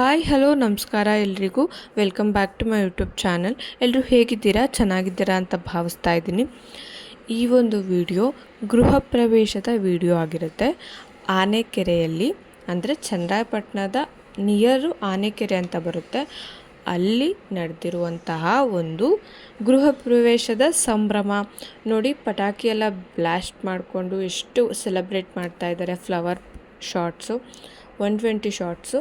Hi, hello, ನಮಸ್ಕಾರ ಎಲ್ರಿಗೂ. Welcome back to my YouTube channel ಎಲ್ಲರೂ ಹೇಗಿದ್ದೀರಾ? ಚೆನ್ನಾಗಿದ್ದೀರಾ ಅಂತ ಭಾವಿಸ್ತಾ ಇದ್ದೀನಿ. ಈ ಒಂದು ವಿಡಿಯೋ ಗೃಹ ಪ್ರವೇಶದ ವಿಡಿಯೋ ಆಗಿರುತ್ತೆ. ಆನೆಕೆರೆಯಲ್ಲಿ, ಅಂದರೆ ಚನ್ನರಾಯಪಟ್ಟಣದ ನಿಯರು ಆನೆಕೆರೆ ಅಂತ ಬರುತ್ತೆ. ಅಲ್ಲಿ ನಡೆದಿರುವಂತಹ ಒಂದು ಗೃಹ ಪ್ರವೇಶದ ಸಂಭ್ರಮ. ನೋಡಿ, ಪಟಾಕಿ ಎಲ್ಲ ಬ್ಲಾಸ್ಟ್ ಮಾಡಿಕೊಂಡು ಎಷ್ಟು ಸೆಲೆಬ್ರೇಟ್ ಮಾಡ್ತಾ ಇದ್ದಾರೆ. Flower shorts one twenty shorts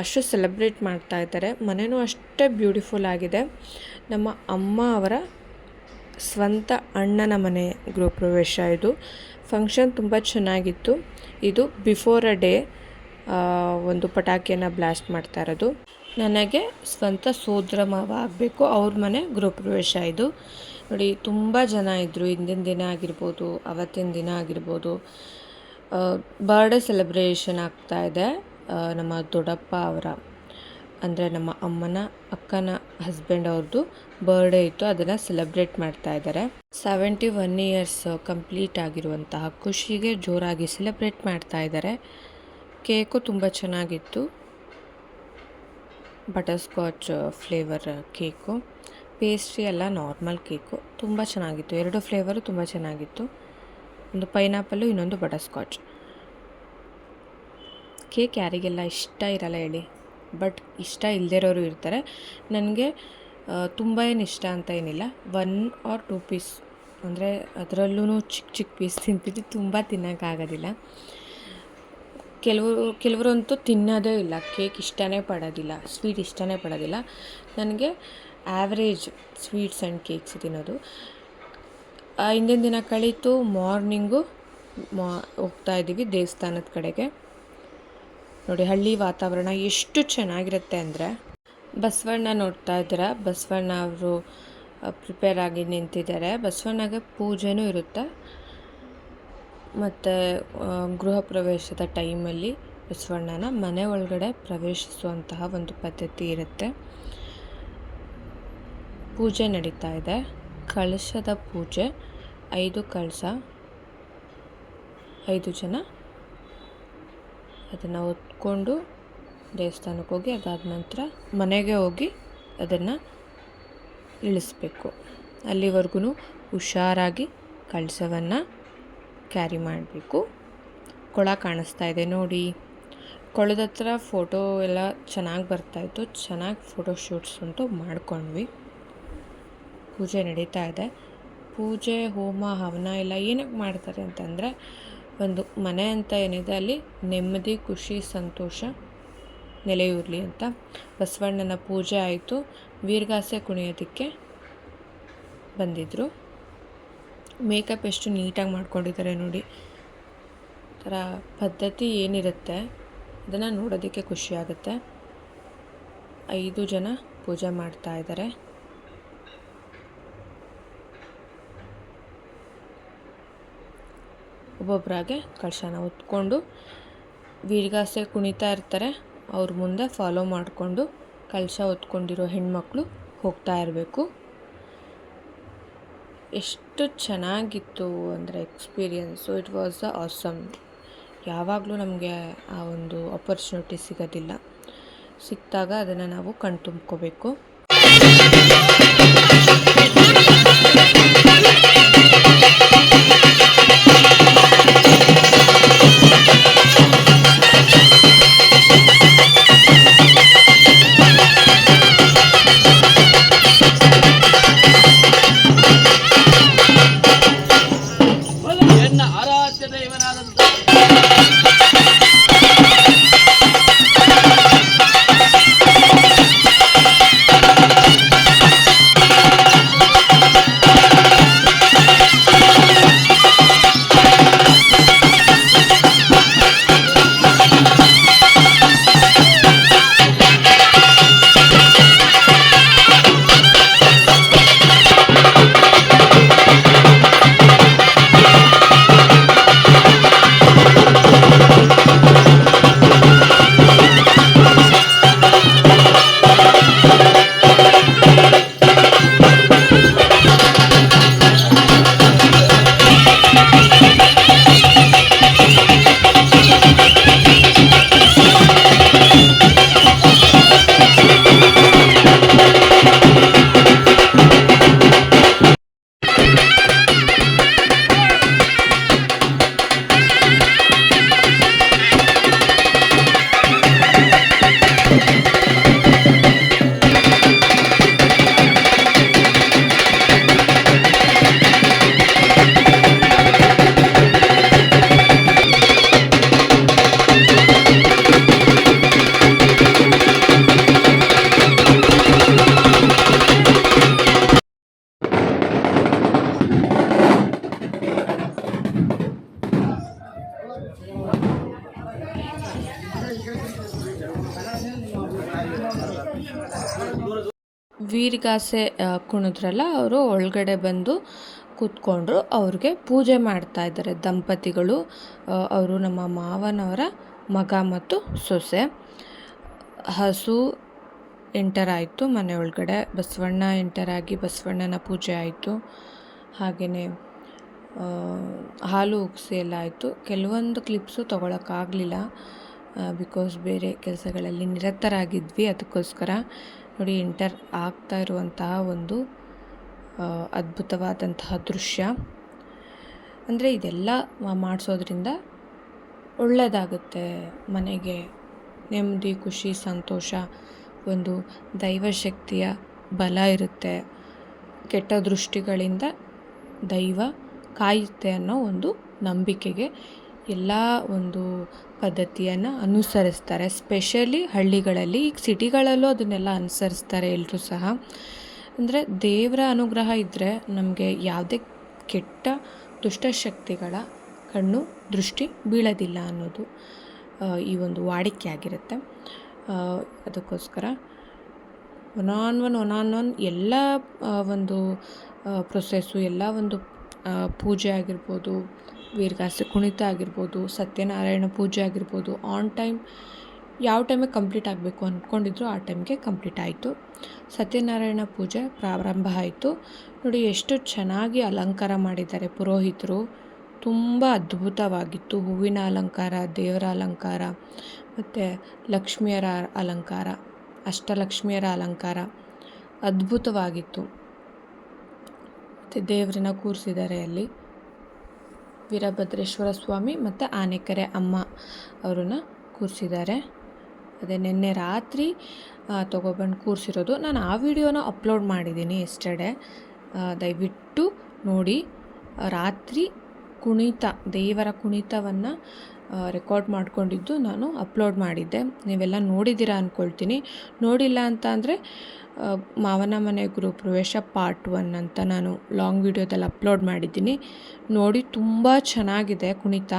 ಅಷ್ಟು ಸೆಲೆಬ್ರೇಟ್ ಮಾಡ್ತಾ ಇದ್ದಾರೆ. ಮನೆಯೂ ಅಷ್ಟೇ ಬ್ಯೂಟಿಫುಲ್ ಆಗಿದೆ. ನಮ್ಮ ಅಮ್ಮ ಅವರ ಸ್ವಂತ ಅಣ್ಣನ ಮನೆ ಗೃಹಪ್ರವೇಶ ಇದು. ಫಂಕ್ಷನ್ ತುಂಬ ಚೆನ್ನಾಗಿತ್ತು. ಇದು ಬಿಫೋರ್ ಅ ಡೇ ಒಂದು ಪಟಾಕಿಯನ್ನು ಬ್ಲಾಸ್ಟ್ ಮಾಡ್ತಾ ಇರೋದು. ನನಗೆ ಸ್ವಂತ ಸೋದರ ಮಾವ ಆಗಬೇಕು. ಅವ್ರ ಮನೆ ಗೃಹಪ್ರವೇಶ ಇದು. ನೋಡಿ, ತುಂಬ ಜನ ಇದ್ದರು ಹಿಂದಿನ ದಿನ ಆಗಿರ್ಬೋದು, ಅವತ್ತಿನ ದಿನ ಆಗಿರ್ಬೋದು. ಬರ್ಡೇ ಸೆಲೆಬ್ರೇಷನ್ ಆಗ್ತಾ ಇದೆ. ನಮ್ಮ ದೊಡ್ಡಪ್ಪ ಅವರ, ಅಂದರೆ ನಮ್ಮ ಅಮ್ಮನ, ಅಕ್ಕನ ಹಸ್ಬೆಂಡ್ ಅವ್ರದ್ದು ಬರ್ಡೇ ಇತ್ತು. ಅದನ್ನು ಸೆಲೆಬ್ರೇಟ್ ಮಾಡ್ತಾ ಇದ್ದಾರೆ. ಸೆವೆಂಟಿ ಒನ್ ಇಯರ್ಸ್ ಕಂಪ್ಲೀಟ್ ಆಗಿರುವಂತಹ ಖುಷಿಗೆ ಜೋರಾಗಿ ಸೆಲೆಬ್ರೇಟ್ ಮಾಡ್ತಾ ಇದ್ದಾರೆ. ಕೇಕು ತುಂಬ ಚೆನ್ನಾಗಿತ್ತು. Butter scotch flavour cake pastry ಎಲ್ಲ ನಾರ್ಮಲ್ ಕೇಕು ತುಂಬ ಚೆನ್ನಾಗಿತ್ತು. ಎರಡು ಫ್ಲೇವರು ತುಂಬ ಚೆನ್ನಾಗಿತ್ತು. ಒಂದು ಪೈನಾಪಲ್ಲು ಇನ್ನೊಂದು ಬಟರ್ ಸ್ಕಾಚ್ ಕೇಕ್ ಯಾರಿಗೆಲ್ಲ ಇಷ್ಟ ಇರಲ್ಲ ಹೇಳಿ. ಬಟ್ ಇಷ್ಟ ಇಲ್ಲದಿರೋರು ಇರ್ತಾರೆ. ನನಗೆ ತುಂಬ ಏನು ಇಷ್ಟ ಅಂತ ಏನಿಲ್ಲ. One or two piece. ಅಂದರೆ ಅದರಲ್ಲೂ ಚಿಕ್ಕ ಚಿಕ್ಕ ಪೀಸ್ ತಿಂತಿದ್ದು ತುಂಬ ತಿನ್ನೋಕ್ಕಾಗೋದಿಲ್ಲ ಕೆಲವರು, ಕೆಲವರಂತೂ ತಿನ್ನೋದೇ ಇಲ್ಲ. ಕೇಕ್ ಇಷ್ಟನೇ ಪಡೋದಿಲ್ಲ. ಸ್ವೀಟ್ ಇಷ್ಟನೇ ಪಡೋದಿಲ್ಲ. ನನಗೆ ಆ್ಯಾವ್ರೇಜ್ ಸ್ವೀಟ್ಸ್ ಆ್ಯಂಡ್ ಕೇಕ್ಸ್ ತಿನ್ನೋದು. ಹಿಂದಿನ ದಿನ ಕಳೀತು. ಮಾರ್ನಿಂಗು ಮಾ, ಹೋಗ್ತಾ ಇದ್ದೀವಿ ದೇವಸ್ಥಾನದ ಕಡೆಗೆ. ನೋಡಿ, ಹಳ್ಳಿ ವಾತಾವರಣ ಎಷ್ಟು ಚೆನ್ನಾಗಿರುತ್ತೆ ಅಂದರೆ, ಬಸವಣ್ಣ ನೋಡ್ತಾ ಇದ್ದೀರಾ? ಬಸವಣ್ಣ ಅವರು ಪ್ರಿಪೇರ್ ಆಗಿ ನಿಂತಿದ್ದಾರೆ. ಬಸವಣ್ಣಗೆ ಪೂಜೆನೂ ಇರುತ್ತೆ. ಮತ್ತು ಗೃಹ ಪ್ರವೇಶದ ಟೈಮಲ್ಲಿ ಬಸವಣ್ಣನ ಮನೆ ಒಳಗಡೆ ಪ್ರವೇಶಿಸುವಂತಹ ಒಂದು ಪದ್ಧತಿ ಇರುತ್ತೆ. ಪೂಜೆ ನಡೀತಾ ಇದೆ. ಕಳಶದ ಪೂಜೆ, ಐದು ಕಳಶ ಐದು ಜನ ಅದನ್ನು ಹೊತ್ಕೊಂಡು ದೇವಸ್ಥಾನಕ್ಕೆ ಹೋಗಿ, ಅದಾದ ನಂತರ ಮನೆಗೆ ಹೋಗಿ ಅದನ್ನು ಇಳಿಸ್ಬೇಕು. ಅಲ್ಲಿವರೆಗೂ ಹುಷಾರಾಗಿ ಕಳಸವನ್ನು ಕ್ಯಾರಿ ಮಾಡಬೇಕು. ಕೊಳ ಕಾಣಿಸ್ತಾ ಇದೆ ನೋಡಿ. ಕೊಳದ ಹತ್ರ ಫೋಟೋ ಎಲ್ಲ ಚೆನ್ನಾಗಿ ಬರ್ತಾಯಿತ್ತು ಚೆನ್ನಾಗಿ ಫೋಟೋ ಶೂಟ್ಸ್ ಅಂತೂ ಮಾಡ್ಕೊಂಡ್ವಿ. ಪೂಜೆ ನಡೀತಾ ಇದೆ. ಪೂಜೆ, ಹೋಮ, ಹವನ ಎಲ್ಲ ಏನಕ್ಕೆ ಮಾಡ್ತಾರೆ ಅಂತಂದರೆ ಒಂದು ಮನೆ ಅಂತ ಏನಿದೆ ಅಲ್ಲಿ ನೆಮ್ಮದಿ, ಖುಷಿ, ಸಂತೋಷ ನೆಲೆಯೂರಲಿ ಅಂತ. ಬಸವಣ್ಣನ ಪೂಜೆ ಆಯಿತು. ವೀರಗಾಸೆ ಕುಣಿಯೋದಕ್ಕೆ ಬಂದಿದ್ದರು ಮೇಕಪ್ ಎಷ್ಟು ನೀಟಾಗಿ ಮಾಡ್ಕೊಂಡಿದ್ದಾರೆ ನೋಡಿ. ಥರ ಪದ್ಧತಿ ಏನಿರುತ್ತೆ, ಅದನ್ನು ನೋಡೋದಕ್ಕೆ ಖುಷಿ ಆಗುತ್ತೆ. ಐದು ಜನ ಪೂಜೆ ಮಾಡ್ತಾ ಇದ್ದಾರೆ. ಒಬ್ಬೊಬ್ಬರಾಗೆ ಕಳಶನ ಹೊತ್ಕೊಂಡು ವೀರಗಾಸೆ ಕುಣಿತಾ ಇರ್ತಾರೆ. ಅವ್ರ ಮುಂದೆ ಫಾಲೋ ಮಾಡಿಕೊಂಡು ಕಳಶ ಹೊತ್ಕೊಂಡಿರೋ ಹೆಣ್ಮಕ್ಳು ಹೋಗ್ತಾ ಇರಬೇಕು. ಎಷ್ಟು ಚೆನ್ನಾಗಿತ್ತು ಅಂದರೆ experience it was a awesome ಯಾವಾಗಲೂ ನಮಗೆ ಆ ಒಂದು ಆಪರ್ಚುನಿಟಿ ಸಿಗೋದಿಲ್ಲ. ಸಿಕ್ಕಿದಾಗ ಅದನ್ನು ನಾವು ಕಣ್ತುಂಬ್ಕೋಬೇಕು. ವೀರಗಾಸೆ ಕುಣಿದ್ರಲ್ಲ, ಅವರು ಒಳಗಡೆ ಬಂದು ಕೂತ್ಕೊಂಡ್ರು, ಅವ್ರಿಗೆ ಪೂಜೆ ಮಾಡ್ತಾ ಇದ್ದಾರೆ ದಂಪತಿಗಳು ಅವರು ನಮ್ಮ ಮಾವನವರ ಮಗ ಮತ್ತು ಸೊಸೆ. ಹಸು ಎಂಟರ್ ಆಯಿತು, ಮನೆ ಒಳಗಡೆ ಬಸವಣ್ಣ ಎಂಟರ್ ಆಗಿ ಬಸವಣ್ಣನ ಪೂಜೆ ಆಯಿತು. ಹಾಗೆಯೇ ಹಾಲು ಉಗ್ಸಿ ಎಲ್ಲ ಆಯಿತು. ಕೆಲವೊಂದು ಕ್ಲಿಪ್ಸು ತೊಗೊಳಕ್ಕಾಗಲಿಲ್ಲ ಬಿಕಾಸ್ ಬೇರೆ ಕೆಲಸಗಳಲ್ಲಿ ನಿರತರಾಗಿದ್ವಿ, ಅದಕ್ಕೋಸ್ಕರ. ನೋಡಿ ಎಂಟರ್ ಆಗ್ತಾ ಇರುವಂತಹ ಒಂದು ಅದ್ಭುತವಾದಂತಹ ದೃಶ್ಯ. ಅಂದರೆ ಇದೆಲ್ಲ ಮಾಡಿಸೋದ್ರಿಂದ ಒಳ್ಳೆಯದಾಗುತ್ತೆ ಮನೆಗೆ ನೆಮ್ಮದಿ, ಖುಷಿ, ಸಂತೋಷ, ಒಂದು ದೈವಶಕ್ತಿಯ ಬಲ ಇರುತ್ತೆ. ಕೆಟ್ಟ ದೃಷ್ಟಿಗಳಿಂದ ದೈವ ಕಾಯುತ್ತೆ ಅನ್ನೋ ಒಂದು ನಂಬಿಕೆಗೆ ಎಲ್ಲ ಒಂದು ಪದ್ಧತಿಯನ್ನು ಅನುಸರಿಸ್ತಾರೆ. ಸ್ಪೆಷಲಿ ಹಳ್ಳಿಗಳಲ್ಲಿ, ಈಗ ಸಿಟಿಗಳಲ್ಲೂ ಅದನ್ನೆಲ್ಲ ಅನುಸರಿಸ್ತಾರೆ ಎಲ್ಲರೂ ಸಹ. ಅಂದರೆ ದೇವರ ಅನುಗ್ರಹ ಇದ್ದರೆ ನಮಗೆ ಯಾವುದೇ ಕೆಟ್ಟ ದುಷ್ಟಶಕ್ತಿಗಳ ಕಣ್ಣು, ದೃಷ್ಟಿ ಬೀಳೋದಿಲ್ಲ ಅನ್ನೋದು ಈ ಒಂದು ವಾಡಿಕೆ ಆಗಿರುತ್ತೆ. ಅದಕ್ಕೋಸ್ಕರ one on one one on one ಎಲ್ಲ ಒಂದು ಪ್ರೊಸೆಸ್ಸು ಎಲ್ಲ ಒಂದು ಪೂಜೆ ಆಗಿರ್ಬೋದು ವೀರಗಾಸೆ ಕುಣಿತ ಆಗಿರ್ಬೋದು, ಸತ್ಯನಾರಾಯಣ ಪೂಜೆ ಆಗಿರ್ಬೋದು ಆನ್ ಟೈಮ್ ಯಾವ ಟೈಮಿಗೆ ಕಂಪ್ಲೀಟ್ ಆಗಬೇಕು ಅಂದ್ಕೊಂಡಿದ್ರು ಆ ಟೈಮ್ಗೆ ಕಂಪ್ಲೀಟ್ ಆಯಿತು. ಸತ್ಯನಾರಾಯಣ ಪೂಜೆ ಪ್ರಾರಂಭ ಆಯಿತು. ನೋಡಿ ಎಷ್ಟು ಚೆನ್ನಾಗಿ ಅಲಂಕಾರ ಮಾಡಿದ್ದಾರೆ ಪುರೋಹಿತರು. ತುಂಬ ಅದ್ಭುತವಾಗಿತ್ತು. ಹೂವಿನ ಅಲಂಕಾರ, ದೇವರ ಅಲಂಕಾರ, ಮತ್ತು ಲಕ್ಷ್ಮಿಯರ ಅಲಂಕಾರ, ಅಷ್ಟಲಕ್ಷ್ಮಿಯರ ಅಲಂಕಾರ ಅದ್ಭುತವಾಗಿತ್ತು. ಮತ್ತು ದೇವರನ್ನ ಕೂರಿಸಿದ್ದಾರೆ ಅಲ್ಲಿ. ವೀರಭದ್ರೇಶ್ವರ ಸ್ವಾಮಿ ಮತ್ತು ಆನೆಕೆರೆ ಅಮ್ಮ ಅವ್ರನ್ನ ಕೂರಿಸಿದ್ದಾರೆ. ಅದೇ ನಿನ್ನೆ ರಾತ್ರಿ ತೊಗೊಬಂದು ಕೂರಿಸಿರೋದು. ನಾನು ಆ ವಿಡಿಯೋನ ಅಪ್ಲೋಡ್ ಮಾಡಿದ್ದೀನಿ ಎಸ್ಟರ್ಡೆ. ದಯವಿಟ್ಟು ನೋಡಿ. ರಾತ್ರಿ ಕುಣಿತ, ದೇವರ ಕುಣಿತವನ್ನು ರೆಕಾರ್ಡ್ ಮಾಡಿಕೊಂಡಿದ್ದು ನಾನು ಅಪ್ಲೋಡ್ ಮಾಡಿದ್ದೆ. ನೀವೆಲ್ಲ ನೋಡಿದ್ದೀರಾ ಅಂದ್ಕೊಳ್ತೀನಿ ನೋಡಿಲ್ಲ ಅಂತ ಅಂದರೆ ಮಾವನ ಮನೆ ಗೃಹ ಪ್ರವೇಶ ಪಾರ್ಟ್ ಒನ್ ಅಂತ ನಾನು ಲಾಂಗ್ ವಿಡಿಯೋದಲ್ಲಿ ಅಪ್ಲೋಡ್ ಮಾಡಿದ್ದೀನಿ. ನೋಡಿ ತುಂಬ ಚೆನ್ನಾಗಿದೆ ಕುಣಿತ.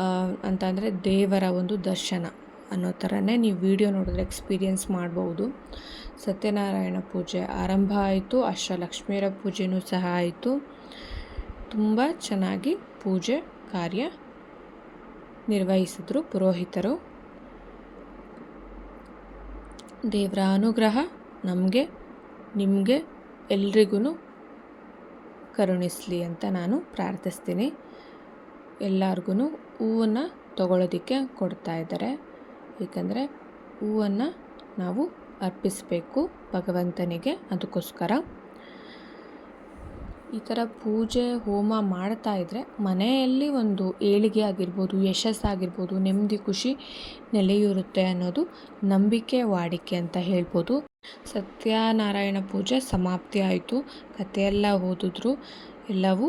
ಅಂತ ಅಂತಂದರೆ ದೇವರ ಒಂದು ದರ್ಶನ ಅನ್ನೋ ಥರನೇ ನೀವು ವಿಡಿಯೋ ನೋಡಿದ್ರೆ ಎಕ್ಸ್ಪೀರಿಯನ್ಸ್ ಮಾಡ್ಬೋದು. ಸತ್ಯನಾರಾಯಣ ಪೂಜೆ ಆರಂಭ ಆಯಿತು ಅಷ್ಟಲಕ್ಷ್ಮಿಯರ ಪೂಜೆನೂ ಸಹ ಆಯಿತು. ತುಂಬ ಚೆನ್ನಾಗಿ ಪೂಜೆ ಕಾರ್ಯ ನಿರ್ವಹಿಸಿದ್ರು ಪುರೋಹಿತರು. ದೇವರ ಅನುಗ್ರಹ ನಮಗೆ, ನಿಮಗೆ ಎಲ್ರಿಗೂ ಕರುಣಿಸಲಿ ಅಂತ ನಾನು ಪ್ರಾರ್ಥಿಸ್ತೀನಿ. ಎಲ್ಲರಿಗೂ ಹೂವನ್ನು ತಗೊಳ್ಳೋದಕ್ಕೆ ಕೊಡ್ತಾ ಇದ್ದಾರೆ. ಏಕೆಂದರೆ ಹೂವನ್ನು ನಾವು ಅರ್ಪಿಸಬೇಕು ಭಗವಂತನಿಗೆ, ಅದಕ್ಕೋಸ್ಕರ. ಈ ಥರ ಪೂಜೆ, ಹೋಮ ಮಾಡ್ತಾ ಇದ್ದರೆ ಮನೆಯಲ್ಲಿ ಒಂದು ಏಳಿಗೆ ಆಗಿರ್ಬೋದು, ಯಶಸ್ಸಾಗಿರ್ಬೋದು, ನೆಮ್ಮದಿ, ಖುಷಿ ನೆಲೆಯೂರುತ್ತೆ ಅನ್ನೋದು ನಂಬಿಕೆ ವಾಡಿಕೆ ಅಂತ ಹೇಳ್ಬೋದು. ಸತ್ಯನಾರಾಯಣ ಪೂಜೆ ಸಮಾಪ್ತಿ ಆಯಿತು. ಕಥೆಯೆಲ್ಲ ಓದಿದ್ರು. ಎಲ್ಲವೂ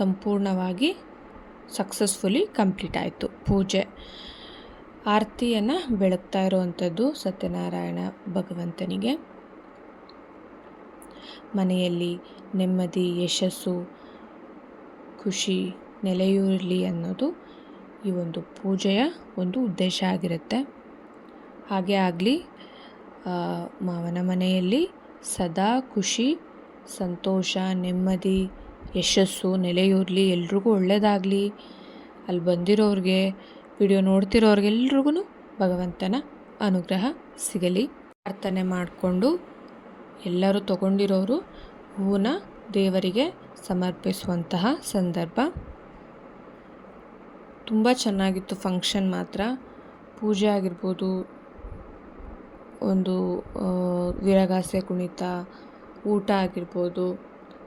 ಸಂಪೂರ್ಣವಾಗಿ ಸಕ್ಸಸ್ಫುಲಿ ಕಂಪ್ಲೀಟ್ ಆಯಿತು ಪೂಜೆ. ಆರತಿಯನ್ನು ಬೆಳಗ್ತಾ ಇರುವಂಥದ್ದು ಸತ್ಯನಾರಾಯಣ ಭಗವಂತನಿಗೆ. ಮನೆಯಲ್ಲಿ ನೆಮ್ಮದಿ, ಯಶಸ್ಸು, ಖುಷಿ ನೆಲೆಯೂರಲಿ ಅನ್ನೋದು ಈ ಒಂದು ಪೂಜೆಯ ಒಂದು ಉದ್ದೇಶ ಆಗಿರುತ್ತೆ. ಹಾಗೆ ಆಗಲಿ ಮಾವನ ಮನೆಯಲ್ಲಿ ಸದಾ ಖುಷಿ, ಸಂತೋಷ, ನೆಮ್ಮದಿ, ಯಶಸ್ಸು ನೆಲೆಯೂರಲಿ ಎಲ್ರಿಗೂ ಒಳ್ಳೆಯದಾಗಲಿ ಅಲ್ಲಿ ಬಂದಿರೋರಿಗೆ, ವಿಡಿಯೋ ನೋಡ್ತಿರೋರಿಗೆಲ್ರಿಗೂ ಭಗವಂತನ ಅನುಗ್ರಹ ಸಿಗಲಿ. ಪ್ರಾರ್ಥನೆ ಮಾಡಿಕೊಂಡು ಎಲ್ಲರೂ ತಗೊಂಡಿರೋರು ಹೂವನ್ನ ದೇವರಿಗೆ ಸಮರ್ಪಿಸುವಂತಹ ಸಂದರ್ಭ. ತುಂಬ ಚೆನ್ನಾಗಿತ್ತು ಫಂಕ್ಷನ್ ಮಾತ್ರ. ಪೂಜೆ ಆಗಿರ್ಬೋದು, ಒಂದು ವಿರಗಾಸೆ ಕುಣಿತ, ಊಟ ಆಗಿರ್ಬೋದು,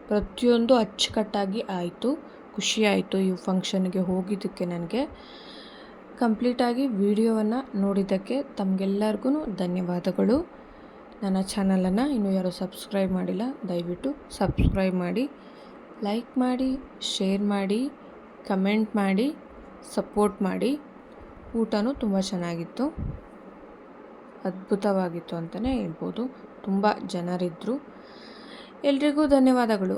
ಪ್ರತಿಯೊಂದು ಅಚ್ಚುಕಟ್ಟಾಗಿ ಆಯಿತು, ಖುಷಿ ಆಯಿತು ಈ ಫಂಕ್ಷನ್ಗೆ ಹೋಗಿದ್ದಕ್ಕೆ ನನಗೆ. ಕಂಪ್ಲೀಟಾಗಿ ವಿಡಿಯೋವನ್ನು ನೋಡಿದ್ದಕ್ಕೆ ತಮಗೆಲ್ಲರಿಗೂ ಧನ್ಯವಾದಗಳು. ನನ್ನ ಚಾನಲನ್ನು ಇನ್ನೂ ಯಾರು ಸಬ್ಸ್ಕ್ರೈಬ್ ಮಾಡಿಲ್ಲ, ದಯವಿಟ್ಟು ಸಬ್ಸ್ಕ್ರೈಬ್ ಮಾಡಿ, ಲೈಕ್ ಮಾಡಿ, ಶೇರ್ ಮಾಡಿ, ಕಮೆಂಟ್ ಮಾಡಿ, ಸಪೋರ್ಟ್ ಮಾಡಿ. ಊಟನೂ ತುಂಬ ಚೆನ್ನಾಗಿತ್ತು, ಅದ್ಭುತವಾಗಿತ್ತು ಅಂತಲೇ ಹೇಳ್ಬೋದು. ತುಂಬ ಜನರಿದ್ದರು. ಎಲ್ರಿಗೂ ಧನ್ಯವಾದಗಳು.